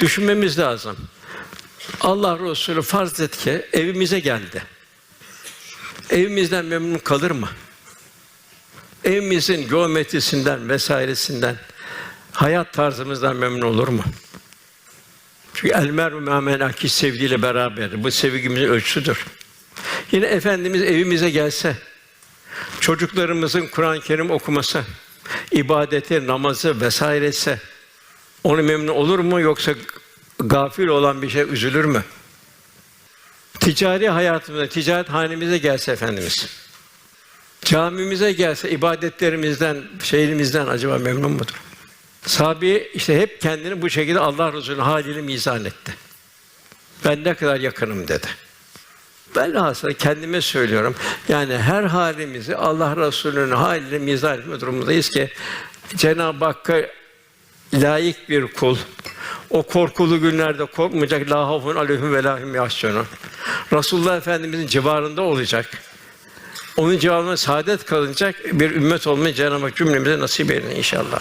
Düşünmemiz lazım. Allah Resulü farz et ki evimize geldi. Evimizden memnun kalır mı? Evimizin geometrisinden vesairesinden, hayat tarzımızdan memnun olur mu? Çünkü el men akî sevgiyle beraber. Bu sevgimizin ölçüsüdür. Yine Efendimiz evimize gelse, çocuklarımızın Kur'an-ı Kerim okuması, ibadeti, namazı vesairesi onu memnun olur mu yoksa gafil olan bir şey üzülür mü? Ticari hayatımızda, ticaret hanemize gelse Efendimiz, camimize gelse, ibadetlerimizden, şeyimizden acaba memnun mudur? Sahabi işte hep kendini bu şekilde Allah Resulü haliyle mizan etti. Ben ne kadar yakınım dedi. Ben aslında kendime söylüyorum. Yani her halimizi Allah Resulü'nün haliyle mizan etme durumundayız ki Cenab-ı Hakk'a layık bir kul. O korkulu günlerde korkmayacak. La havfun aleyhim ve lahum yahzunun. Resulullah Efendimizin civarında olacak. Onun civarında saadet kalınacak bir ümmet olmayı Cenab-ı Hak cümlemize nasip eylesin inşallah.